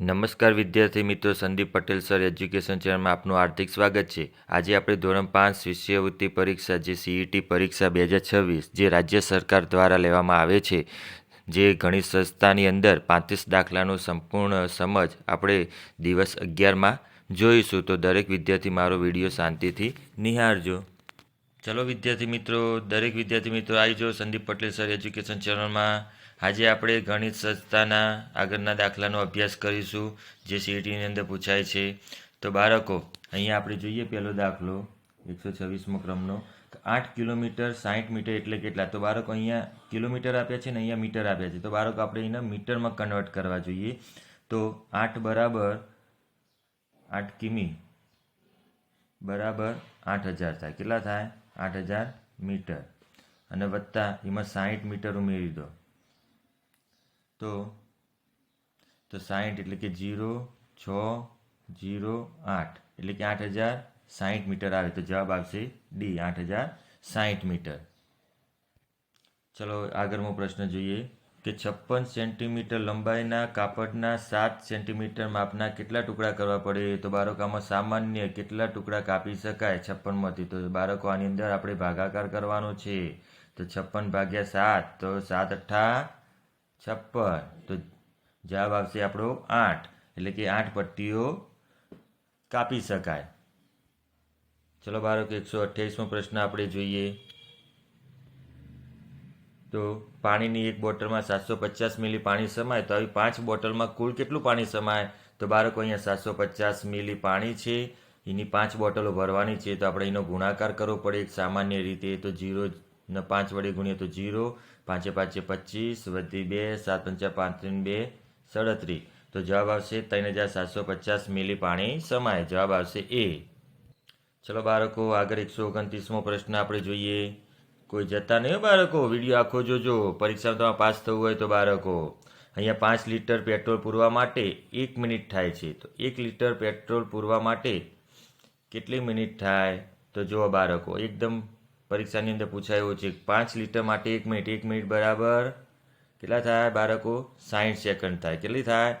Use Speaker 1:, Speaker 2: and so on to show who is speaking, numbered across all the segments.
Speaker 1: નમસ્કાર વિદ્યાર્થી મિત્રો, સંદીપ પટેલ સર એજ્યુકેશન ચેનલમાં આપનું હાર્દિક સ્વાગત છે. આજે આપણે ધોરણ પાંચ શિષ્યવૃત્તિ પરીક્ષા, જે સીઈટી પરીક્ષા બે હજાર છવ્વીસ, જે રાજ્ય સરકાર દ્વારા લેવામાં આવે છે, જે ઘણી સંસ્થાની અંદર પાંત્રીસ દાખલાનું સંપૂર્ણ સમજ આપણે દિવસ અગિયારમાં જોઈશું. તો દરેક વિદ્યાર્થી મારો વીડિયો શાંતિથી નિહાળજો. ચલો વિદ્યાર્થી મિત્રો, દરેક વિદ્યાર્થી મિત્રો, આવી જો સંદીપ પટેલ સર એજ્યુકેશન ચેનલમાં. આજે આપણે ગણિત સંસ્થાના આગળના દાખલાનો અભ્યાસ કરીશું, જે સીઈટીની અંદર પૂછાય છે. તો બાળકો, અહીંયા આપણે જોઈએ પહેલો દાખલો, એકસો છવ્વીસમો ક્રમનો. આઠ કિલોમીટર સાઠ મીટર એટલે કેટલા? તો બાળકો અહીંયા કિલોમીટર આપ્યા છે ને અહીંયા મીટર આપ્યા છે. તો બાળકો, આપણે એના મીટરમાં કન્વર્ટ કરવા જોઈએ. તો આઠ બરાબર આઠ કિમી બરાબર આઠ હજાર થાય. કેટલા થાય? આઠ હજાર મીટર. અને વત્તા એમાં સાહીઠ મીટર ઉમેરી દો. તો તો સાહીઠ એટલે કે જીરો, છ, જીરો, આઠ. એટલે કે આઠ હજાર સાહીઠ મીટર આવે. તો જવાબ આવશે ડી, આઠ હજાર સાહીઠ મીટર. ચલો, આગળનો પ્રશ્ન જોઈએ કે છપ્પન સેન્ટીમીટર લંબાઈના કાપડના સાત સેન્ટીમીટર માપના કેટલા ટુકડા કરવા પડે? તો બાળકોમાં સામાન્ય કેટલા ટુકડા કાપી શકાય છપ્પનમાંથી? તો બાળકો આની અંદર આપણે ભાગાકાર કરવાનો છે. તો છપ્પન ભાગ્યા સાત, તો સાત અઠ્ઠા છપ્પન. તો જવાબ આવશે આપણો આઠ. એટલે કે આઠ પટ્ટીઓ કાપી શકાય. ચલો બાળકો એકસો અઠ્યાવીસમો પ્રશ્ન આપણે જોઈએ. તો પાણીની એક બોટલમાં સાતસો પચાસ મિલી પાણી સમાય, તો આવી પાંચ બોટલમાં કુલ કેટલું પાણી સમાય? તો બાળકો, અહીંયા સાતસો પચાસ મિલી પાણી છે. એની પાંચ બોટલો ભરવાની છે, તો આપણે એનો ગુણાકાર કરવો પડે. સામાન્ય રીતે તો જીરો ને પાંચ વડે ગુણીએ તો જીરો, પાંચે પાંચે પચીસ, વધી બે, સાત પંચા પાંત્રીસ બે, સડત્રીસ. તો જવાબ આવશે ત્રણ હજાર સાતસો પચાસ મિલી પાણી સમાય. જવાબ આવશે એ. ચલો બાળકો, આગળ એકસો ઓગણત્રીસમો પ્રશ્ન આપણે જોઈએ. કોઈ જતા નહીં બાળકો? વીડિયો આખો જોજો. પરીક્ષામાં તમારે પાસ થવું હોય તો બાળકો. અહીંયા પાંચ લીટર પેટ્રોલ પૂરવા માટે એક મિનિટ થાય છે. તો એક લીટર પેટ્રોલ પૂરવા માટે કેટલી મિનિટ થાય? તો જુઓ બાળકો, એકદમ પરીક્ષાની અંદર પૂછાયું છે, પાંચ લીટર માટે એક મિનિટ એક મિનિટ બરાબર. કેટલા થાય બાળકો? સાઠ સેકન્ડ થાય. કેટલી થાય?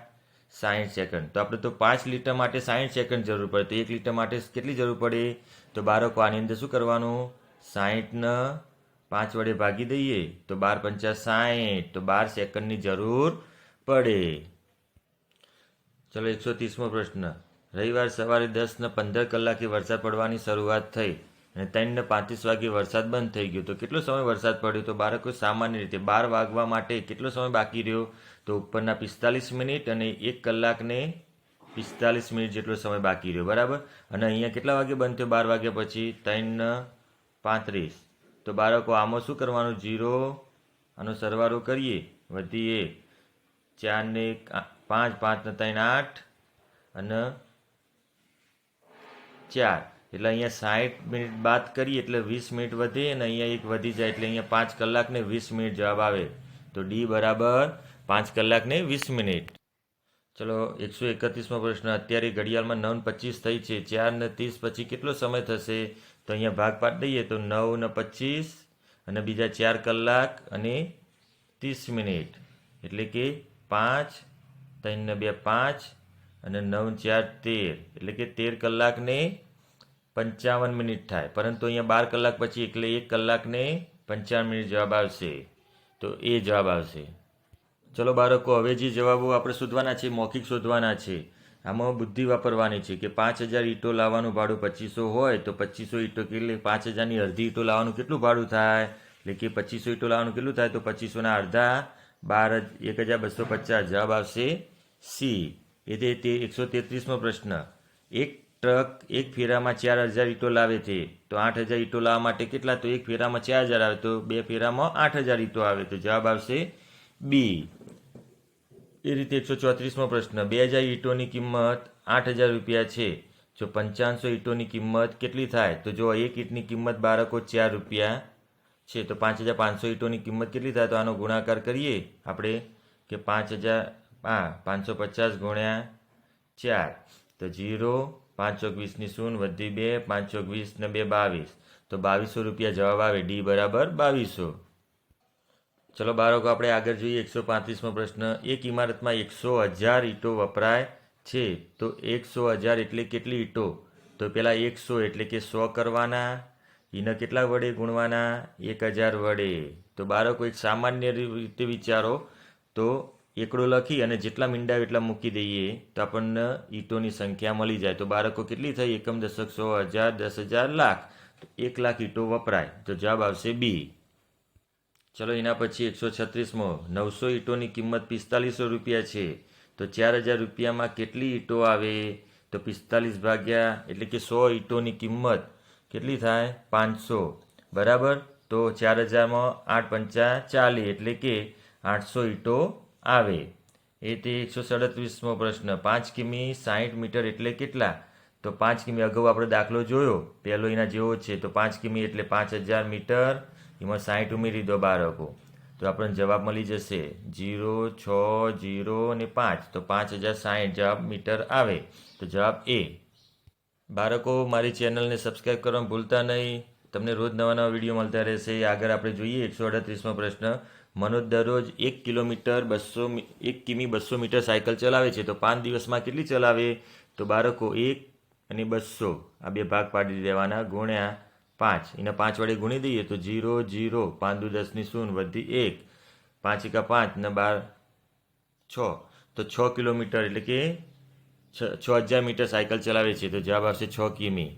Speaker 1: સાઠ સેકન્ડ. તો આપણે તો પાંચ લીટર માટે સાઠ સેકન્ડ જરૂર પડે. તો એક લીટર માટે કેટલી જરૂર પડે? તો બાળકો આની અંદર શું કરવાનું? સાઠને પાંચ વડે ભાગી દઈએ. તો બાર પંચા સાઠ તો બાર સેકન્ડની જરૂર પડે. ચલો, એકસો ત્રીસમો પ્રશ્ન. રવિવાર સવારે દસ ને પંદર કલાકે વરસાદ પડવાની શરૂઆત થઈ. અને ત્રણને પાંત્રીસ વાગે વરસાદ બંધ થઈ ગયો. તો કેટલો સમય વરસાદ પડ્યો? તો બાળકો સામાન્ય રીતે બાર વાગવા માટે કેટલો સમય બાકી રહ્યો? તો ઉપરના પિસ્તાલીસ મિનિટ અને એક કલાકને પિસ્તાલીસ મિનિટ જેટલો સમય બાકી રહ્યો. બરાબર? અને અહીંયા કેટલા વાગે બંધ થયો? બાર વાગ્યા પછી ત્રણ પાંત્રીસ. તો બાળકો, આમાં શું કરવાનું? જીરો આનો સરવાળો કરીએ. વધીએ. એક ચાર ને એક આ- પાંચ પાંચને ત્રણ, આઠ અને ચાર. એટલે અહીંયા સાઠ મિનિટ બાદ કરીએ એટલે વીસ મિનિટ વધે અને અહીંયા એક વધી જાય એટલે અહીંયા પાંચ કલાકને વીસ મિનિટ જવાબ આવે. તો ડી બરાબર પાંચ કલાકને વીસ મિનિટ. ચલો, એકસો એકત્રીસમો પ્રશ્ન. અત્યારે ઘડિયાળમાં નવ પચીસ થઈ છે. ચાર ને ત્રીસ પછી કેટલો સમય થશે? તો અહીંયા ભાગ પાડી દઈએ તો નવ ને પચીસ અને બીજા ચાર કલાક અને ત્રીસ મિનિટ. એટલે કે પાંચ, ત્રણ ને બે પાંચ અને નવ ચાર તેર. એટલે કે તેર કલાક ને પંચાવન મિનિટ થાય. પરંતુ અહીંયા બાર કલાક પછી એટલે એક કલાકને પંચાવન મિનિટ જવાબ આવશે. તો એ જવાબ આવશે. ચલો બાળકો, હવે જે જવાબો આપણે શોધવાના છે, મૌખિક શોધવાના છે, આમાં બુદ્ધિ વાપરવાની છે કે પાંચ હજાર ઈંટો લાવવાનું ભાડું પચીસો હોય તો પચીસો ઈંટો કેટલી પાંચ હજારની અડધી ઈંટો લાવવાનું કેટલું ભાડું થાય? એટલે કે પચીસો ઈંટો લાવવાનું કેટલું થાય? તો પચીસોના અડધા, બાર એક હજાર બસો પચાસ જવાબ આવશે સી. એ તે એકસો તેત્રીસમો પ્રશ્ન. એક ટ્રક એક ફેરામાં ચાર હજાર ઈંટો લાવે છે. તો આઠ હજાર ઈંટો લાવવા માટે કેટલા? તો એક ફેરામાં ચાર હજાર આવે. તો બે ફેરામાં આઠ હજાર ઈંટો આવે. તો જવાબ આવશે બી. એ રીતે એકસો ચોત્રીસમો પ્રશ્ન. બે હજાર ઈંટોની કિંમત આઠ હજાર રૂપિયા છે. જો પંચાણસો ઈંટોની કિંમત કેટલી થાય? તો જો એક ઈંટની કિંમત બાળકો ચાર રૂપિયા છે, તો પાંચ હજાર પાંચસો ઈંટોની કિંમત કેટલી થાય? તો આનો ગુણાકાર કરીએ. આપણે કે પાંચ હજાર, હા, પાંચસો પચાસ ગુણ્યા ચાર. તો જીરો પાંચ ચોક વીસની શૂન્ય વધી બે, પાંચ ચોક વીસ ને બે બાવીસ. તો બાવીસો રૂપિયા જવાબ આવે ડી બરાબર બાવીસો. ચલો બાળકો, આપણે આગળ જોઈએ એકસો પાંત્રીસમો પ્રશ્ન. એક ઇમારતમાં એકસો હજાર ઈંટો વપરાય છે, તો એકસો હજાર એટલે કેટલી ઈંટો? તો પહેલાં એકસો એટલે કે સો કરવાના એના કેટલા વડે ગુણવાના? એક હજાર વડે. તો બાળકો, એક સામાન્ય રીતે વિચારો. તો એકડો લખી અને જેટલા મીંડા એટલા મૂકી દઈએ તો આપણને ઈંટોની સંખ્યા મળી જાય. તો બાળકો કેટલી થઈ? એકમ દશક સો હજાર, દસ હજાર લાખ. તો એક લાખ ઈંટો વપરાય. તો જવાબ આવશે બી. ચલો એના પછી એકસો છત્રીસમો. નવસો ઈંટોની કિંમત પિસ્તાલીસો રૂપિયા છે. તો ચાર હજાર રૂપિયામાં કેટલી ઈંટો આવે? તો પિસ્તાલીસ ભાગ્યા એટલે કે સો ઈંટોની કિંમત કેટલી થાય? પાંચસો. બરાબર? તો ચાર હજારમાં આઠ પંચા ચાલી એટલે કે આઠસો ઈંટો આવે. એ તે એકસો સડત્રીસમો પ્રશ્ન. પાંચ કિમી સાહીઠ મીટર એટલે કેટલા? તો પાંચ કિમી અગાઉ આપણે દાખલો જોયો. પહેલો એના જેવો છે. તો પાંચ કિમી એટલે પાંચ હજાર મીટર. એમાં સાહીઠ ઉમેરી દો બાળકો. તો આપણને જવાબ મળી જશે જીરો, છ, જીરો અને પાંચ. તો પાંચ હજાર સાહીઠ જવાબ મીટર આવે. તો જવાબ એ. બાળકો, મારી ચેનલને સબસ્ક્રાઈબ કરવાનું ભૂલતા નહીં. તમને રોજ નવા નવા વીડિયો મળતા રહેશે. આગળ આપણે જોઈએ એકસો અડત્રીસમો પ્રશ્ન. મનોજ દરરોજ એક કિલોમીટર બસો એક કિમી બસો મીટર સાયકલ ચલાવે છે. તો પાંચ દિવસમાં કેટલી ચલાવે? તો બાળકો, એક અને બસો. આ બે ભાગ પાડી દેવાના. ગુણ્યા પાંચ. એના પાંચ વડે ગુણી દઈએ તો જીરો જીરો. પાંચ દુ દસની શૂન્ય વધી એક. પાંચ એકા પાંચ ને બાર છ. તો છ કિલોમીટર એટલે કે છ હજાર મીટર સાયકલ ચલાવે છે. તો જવાબ આવશે છ કિમી.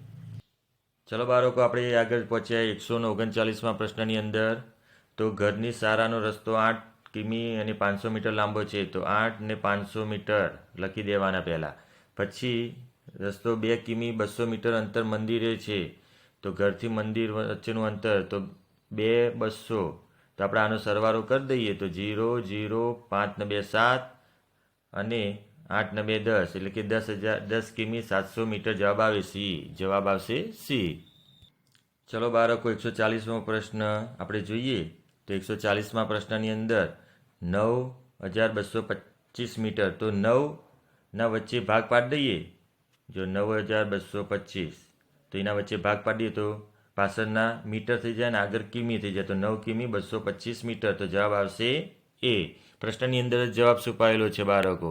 Speaker 1: ચલો બાળકો, આપણે આગળ પહોંચ્યા એકસો ઓગણચાલીસમાં પ્રશ્નની અંદર. તો ઘરની સારાનો રસ્તો આઠ કિમી અને પાંચસો મીટર લાંબો છે, તો આઠ ને પાંચસો મીટર લખી દેવાના પહેલાં. પછી રસ્તો બે કિમી બસો મીટર અંતર મંદિરે છે, તો ઘરથી મંદિર વચ્ચેનું અંતર, તો બે બસો. તો આપણે આનો સરવાળો કરી દઈએ, તો જીરો જીરો પાંચ ને બે, સાત અને આઠ ને બે, દસ. એટલે કે દસ હજાર, દસ કિમી સાતસો મીટર જવાબ આવે સી, જવાબ આવશે સી. ચલો બાળકો, એકસો ચાલીસમો પ્રશ્ન આપણે જોઈએ. તો એકસો ચાલીસમાં પ્રશ્નની અંદર નવ હજાર બસો પચીસ મીટર. તો નવના વચ્ચે ભાગ પાડી દઈએ. જો નવ હજાર બસો પચીસ, તો એના વચ્ચે ભાગ પાડીએ તો પાછળના મીટર થઈ જાય ને આગળ કિમી થઈ જાય. તો નવ કિમી બસો પચીસ મીટર. તો જવાબ આવશે એ. પ્રશ્નની અંદર જ જવાબ છુપાયેલો છે બાળકો.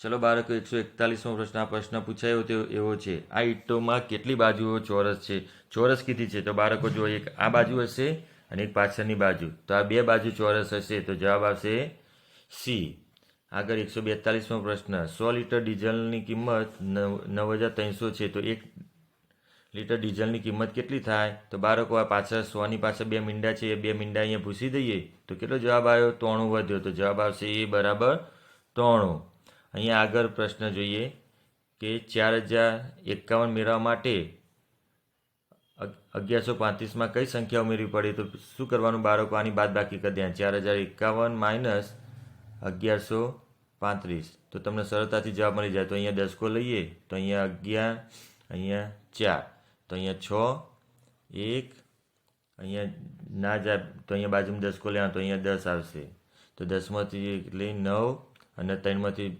Speaker 1: ચલો બાળકો, એકસો એકતાલીસમો પ્રશ્ન. આ પ્રશ્ન પૂછાયો તે એવો છે, આ ઈંટોમાં કેટલી બાજુઓ ચોરસ છે? ચોરસ કીધી છે. તો બાળકો, જો એક આ બાજુ હશે અને એક પાછળની બાજુ. તો આ બે બાજુ ચોરસ હશે. તો જવાબ આવશે સી આગળ એકસો બેતાલીસમો પ્રશ્ન. સો લીટર ડીઝલની કિંમત નવ હજાર ત્રણસો છે. તો એક લીટર ડીઝલની કિંમત કેટલી થાય? તો બાળકો, આ પાછળ સોની પાછળ બે મીંડા છે. એ બે મીંડા અહીંયા ભૂસી દઈએ. તો કેટલો જવાબ આવ્યો? ત્રણું વધ્યો. તો જવાબ આવશે એ બરાબર ત્રણું અહીંયા આગળ પ્રશ્ન જોઈએ કે ચાર હજાર એકાવન મેળવવા માટે અગિયારસો પાંત્રીસમાં કઈ સંખ્યા ઉમેરવી પડે તો શું કરવાનું? બાળકો આની બાદ બાકી કરી દે ચાર હજાર એકાવન માઇનસ અગિયારસો પાંત્રીસ. તો તમને સરળતાથી જવાબ મળી જાય. તો અહીંયા દસકો લઈએ. તો અહીંયા અગિયાર, અહીંયા ચાર. તો અહીંયા છ, એક, અહીંયા ના જાય. તો અહીંયા બાજુમાં દસકો લેવા તો અહીંયા દસ આવશે. તો દસમાંથી એટલે નવ અને ત્રણમાંથી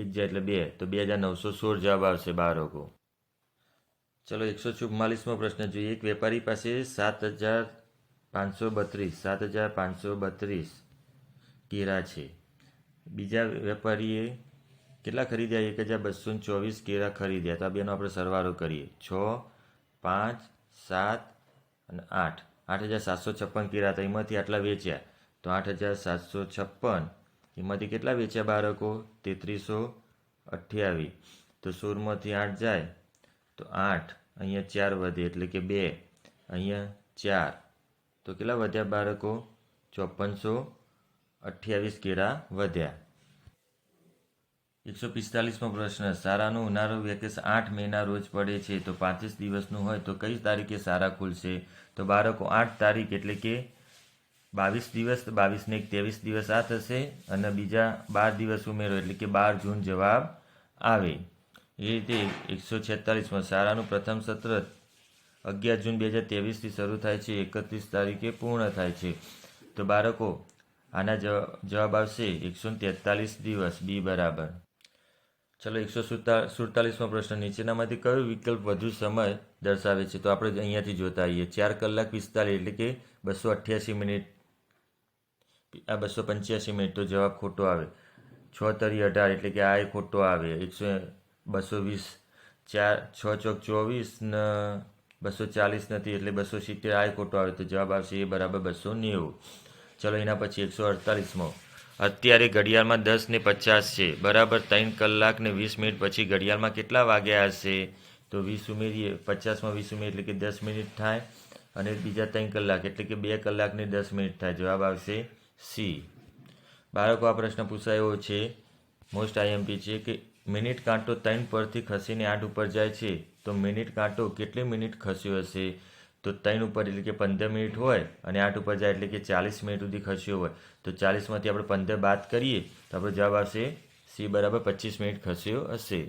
Speaker 1: એક જાય એટલે બે. તો બે હજાર નવસો સોળ જવાબ આવશે બાળકો. ચલો, એકસો ચુમ્માલીસમો પ્રશ્ન જોઈએ. એક વેપારી પાસે સાત હજાર પાંચસો બત્રીસ, સાત હજાર પાંચસો બત્રીસ કેરા છે. બીજા વેપારીએ કેટલા ખરીદ્યા? એક હજાર બસો ચોવીસ કેરા ખરીદ્યા. તો આ બેનો આપણે સરવાળો કરીએ. છ, પાંચ, સાત અને આઠ. આઠ હજાર સાતસો છપ્પન કેરા હતા. એમાંથી આટલા વેચ્યા. તો આઠ હજાર સાતસો છપ્પન. એમાંથી કેટલા વેચ્યા બાળકો? તેત્રીસો અઠ્યાવીસ તો સોળમાંથી આઠ જાય તો આઠ. અહીંયા ચાર વધે, એટલે કે બે. અહીંયા ચાર. તો કેટલા વધ્યા બાળકો? ચોપનસો અઠ્યાવીસ કેળા વધ્યા. એકસો પિસ્તાલીસમો પ્રશ્ન, સારાનો ઉનાળો વેકેશ આઠ મેના રોજ પડે છે, તો પાંત્રીસ દિવસનું હોય, તો કઈ તારીખે સારા ખુલશે? તો બાળકો, આઠ તારીખ એટલે કે બાવીસ દિવસ બાવીસને એક ત્રેવીસ દિવસ આ થશે, અને બીજા બાર દિવસ ઉમેરો, એટલે કે બાર જૂન જવાબ આવે. એ રીતે એકસો છેતાલીસમાં શાળાનું પ્રથમ સત્ર અગિયાર જૂન બે હજાર ત્રેવીસથી શરૂ થાય છે. એકત્રીસ તારીખે પૂર્ણ થાય છે. તો બાળકો, આના જવાબ આવશે એકસો તેતાલીસ દિવસ, બી બરાબર. ચલો એકસો સુડતાલીસમો પ્રશ્ન. નીચેનામાંથી કયો વિકલ્પ વધુ સમય દર્શાવે છે? તો આપણે અહીંયાથી જોતા આવીએ. ચાર કલાક પિસ્તાલીસ, એટલે કે બસો અઠ્યાસી મિનિટ. આ બસો પંચ્યાસી મિનિટ, તો જવાબ ખોટો આવે. છ તરી અઢાર, એટલે કે આ ખોટો આવે. એકસો બસો વીસ ચાર, છ ચોક ચોવીસ ને બસો ચાલીસ નથી એટલે બસો સિત્તેર આ ખોટો આવે તો જવાબ આવશે એ બરાબર બસો નેવું. ચલો એના પછી એકસો અડતાલીસમો. અત્યારે ઘડિયાળમાં દસ ને પચાસ છે. બરાબર ત્રણ કલાક ને વીસ મિનિટ પછી ઘડિયાળમાં કેટલા વાગ્યા હશે? તો વીસ ઉમેરીએ, પચાસમાં વીસ ઉમેરીએ એટલે કે દસ મિનિટ થાય અને બીજા ત્રણ કલાક એટલે કે બે કલાક ને દસ મિનિટ થાય. જવાબ આવશે સી. બાળકો, આ પ્રશ્ન પૂછાયો છે. મોસ્ટ આઈએમપી છે કે મિનિટ કાંટો ત્રણ પરથી ખસીને આઠ ઉપર જાય છે. તો મિનિટ કાંટો કેટલી મિનિટ ખસ્યો હશે? તો ત્રણ ઉપર એટલે કે પંદર મિનિટ હોય અને આઠ ઉપર જાય એટલે કે ચાલીસ મિનિટ સુધી ખસ્યો હોય. તો ચાલીસમાંથી આપણે પંદર બાદ કરીએ તો આપણો જવાબ આવશે સી બરાબર પચીસ મિનિટ ખસ્યો હશે.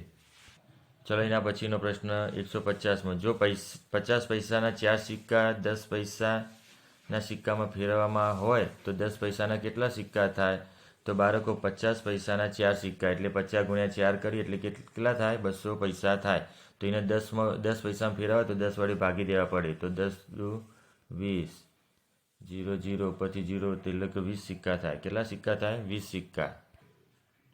Speaker 1: ચલો એના પછીનો પ્રશ્ન એકસો પચાસમાં. જો પૈસા, પચાસ પૈસાના ચાર સિક્કા દસ પૈસાના સિક્કામાં ફેરવવામાં હોય તો દસ પૈસાના કેટલા સિક્કા થાય? તો બાળકો પચાસ પૈસાના ચાર સિક્કા, એટલે પચાસ ગુણ્યા ચાર કરીએ એટલે કેટલા થાય? બસો પૈસા થાય. તો એને દસમાં દસ પૈસામાં ફેરવાય તો દસ વડે ભાગી દેવા પડે. તો દસ દુ, વીસ, જીરો જીરો, પછી જીરો એટલે કે વીસ સિક્કા થાય. કેટલા સિક્કા થાય? વીસ સિક્કા.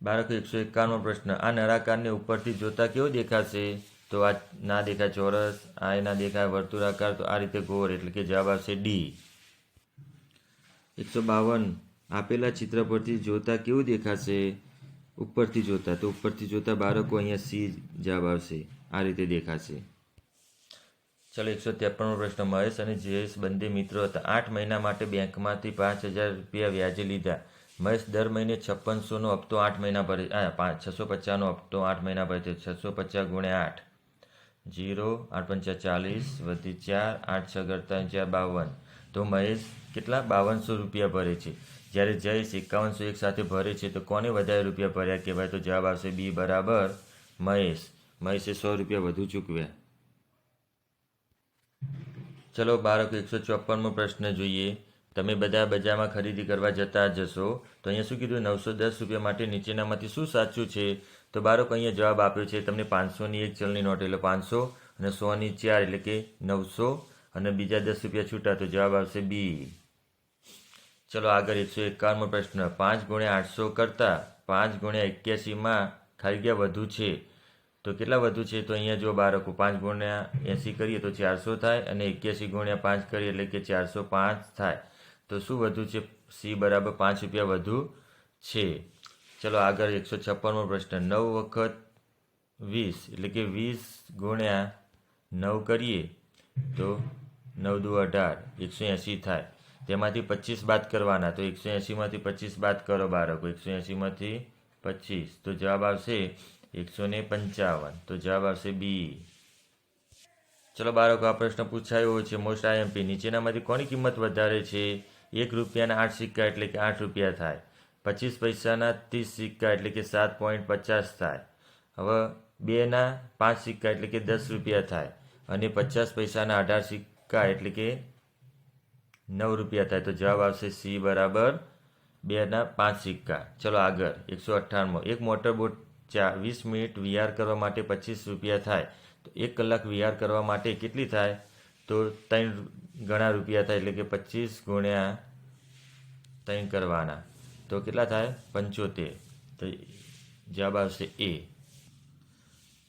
Speaker 1: બાળકો, એકસો એકાવનમો પ્રશ્ન. આ નળાકારને ઉપરથી જોતા કેવો દેખાશે? તો આ ના દેખાય ચોરસ, આ ના દેખાય વર્તુળાકાર, તો આ રીતે ગોળ, એટલે કે જવાબ આવશે ડી. એકસો બાવન. આપેલા ચિત્ર પરથી જોતા કેવું દેખાશે? ઉપરથી જોતા, તો ઉપરથી જોતા બાળકો અહીંયા સી જવાબ આવશે. આ રીતે દેખાશે. ચલો, એકસો ત્રેપનમો પ્રશ્ન, મહેશ અને જયેશ બંને મિત્રો હતા. આઠ મહિના માટે બેંકમાંથી પાંચ હજાર રૂપિયા વ્યાજે લીધા. મહેશ દર મહિને છપ્પનસોનો હપ્તો આઠ મહિના ભરે પાંચ, છસો પચાસનો હપ્તો આઠ મહિના ભરે છે. છસો પચાસ ગુણ્યા આઠ. જીરો, આઠ પંચા ચાલીસ, વધી ચાર, આઠ છ કરતા ચાર, બાવન. તો મહેશ કેટલા? બાવનસો રૂપિયા ભરે છે. જ્યારે જયેશ એકાવનસો એક સાથે ભરે છે, તો કોને વધારે રૂપિયા ભર્યા કહેવાય? તો જવાબ આવશે બી બરાબર મહેશ. મહેશે સો રૂપિયા વધુ ચૂકવ્યા ચલો બાળકો, એકસો ચોપનમો પ્રશ્ન જોઈએ. તમે બધા બજારમાં ખરીદી કરવા જતા જશો, તો અહીંયા શું કીધું? નવસો દસ રૂપિયા માટે નીચેનામાંથી શું સાચું છે? તો બાળકો, અહીંયા જવાબ આપ્યો છે, તમને પાંચસોની એક ચલની નોટ, એટલે પાંચસો અને સોની ચાર, એટલે કે નવસો અને બીજા દસ રૂપિયા છૂટા, તો જવાબ આવશે બી. ચલો આગળ એકસો એકાવનમો પ્રશ્ન. પાંચ ગુણ્યા આઠસો કરતાં પાંચ ગુણ્યા એક્યાસીમાં ખાલી ગયા વધુ છે. તો કેટલા વધુ છે? તો અહીંયા જો બાળકો, પાંચ ગુણ્યા એંસી કરીએ તો ચારસો થાય અને એક્યાસી ગુણ્યા પાંચ કરીએ એટલે કે ચારસો પાંચ થાય. તો શું વધુ છે? સી બરાબર પાંચ રૂપિયા વધુ છે. ચલો આગળ એકસો છપ્પનમો પ્રશ્ન. નવ વખત વીસ એટલે કે વીસ ગુણ્યા નવ કરીએ તો નવ દુ અઢાર, એકસો એંસી થાય. તેમાંથી પચીસ બાદ કરવાના, તો એકસો એંસીમાંથી પચીસ બાદ કરો બાળકો, એકસો એંસીમાંથી પચીસ. તો જવાબ આવશે એકસો ને પંચાવન. તો જવાબ આવશે બી. ચલો બાળકો, આ પ્રશ્ન પૂછાયો છે મોસ્ટ આઈએમપી નીચેનામાંથી કોની કિંમત વધારે છે? એક રૂપિયાના આઠ સિક્કા એટલે કે આઠ રૂપિયા થાય. પચીસ પૈસાના ત્રીસ સિક્કા એટલે કે સાત પોઈન્ટ પચાસ થાય. હવે બેના પાંચ સિક્કા એટલે કે દસ રૂપિયા થાય. અને પચાસ પૈસાના અઢાર સિક્કા એટલે કે નવ રૂપિયા થાય તો જવાબ આવશે સી બરાબર બેના પાંચ સિક્કા. ચલો આગળ, એકસો અઠ્ઠાણું એક મોટર બોટ ચા વીસ મિનિટ વીઆર કરવા માટે પચીસ રૂપિયા થાય. તો એક કલાક વીઆર કરવા માટે કેટલી થાય? તો ત્રણ ગણા રૂપિયા થાય એટલે કે પચીસ ગુણ્યા ત્રણ કરવાના. તો કેટલા થાય? પંચોતેર. તો જવાબ આવશે એ.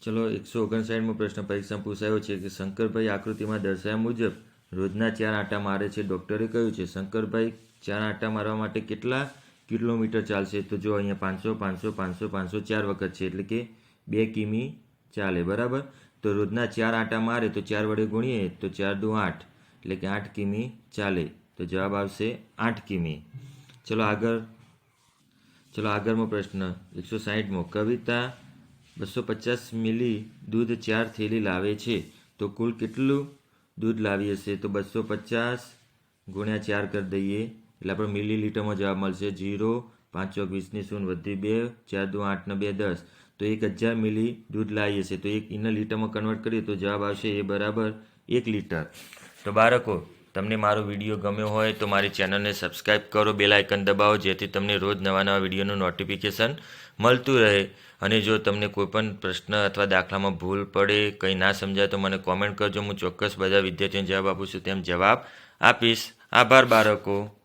Speaker 1: ચલો એકસો ઓગણસાઠમો પ્રશ્ન પરીક્ષામાં પૂછાયો છે કે શંકરભાઈ આકૃતિમાં દર્શાવ્યા મુજબ રોજના ચાર આંટા મારે છે. ડૉક્ટરે કહ્યું છે, શંકરભાઈ, ચાર આંટા મારવા માટે કેટલા કિલોમીટર ચાલશે? તો જો અહીંયા પાંચસો પાંચસો પાંચસો પાંચસો ચાર વખત છે, એટલે કે બે કિમી ચાલે, બરાબર? તો રોજના ચાર આંટા મારે તો ચાર વડે ગુણીએ તો ચાર દુ આઠ, એટલે કે આઠ કિમી ચાલે. તો જવાબ આવશે આઠ કિમી. ચલો આગળ, ચલો આગળનો પ્રશ્ન. એકસો સાહીઠમો. કવિતા બસો પચાસ મિલી દૂધ ચાર થેલી લાવે છે. તો કુલ કેટલું દૂધ લાવી હશે તો બસો પચાસ ગુણ્યા ચાર કરી દઈએ. એટલે આપણે મિલી લીટરમાં જવાબ મળશે જીરો પાંચ ચોક વીસની શૂન્ય વધી બે, ચાર દો આઠ ને બે દસ. તો એક હજાર મિલી દૂધ લાવી હશે તો એક ઇનર લીટરમાં કન્વર્ટ કરીએ તો જવાબ આવશે એ બરાબર એક લીટર. તો બાળકો, તમને મારો વીડિયો ગમ્યો હોય તો મારી ચેનલને સબસ્ક્રાઈબ કરો, બેલ આઇકન દબાવો જેથી તમને રોજ નવા નવા વિડીયોનું નોટિફિકેશન મળતું રહે. અને જો તમને કોઈ પણ પ્રશ્ન અથવા દાખલામાં ભૂલ પડે, કંઈ ના સમજાય, તો મને કોમેન્ટ કરજો. હું ચોક્કસ બધા વિદ્યાર્થીઓને જવાબ આપું છું. તેમ જવાબ આપીશ. આભાર બાળકો.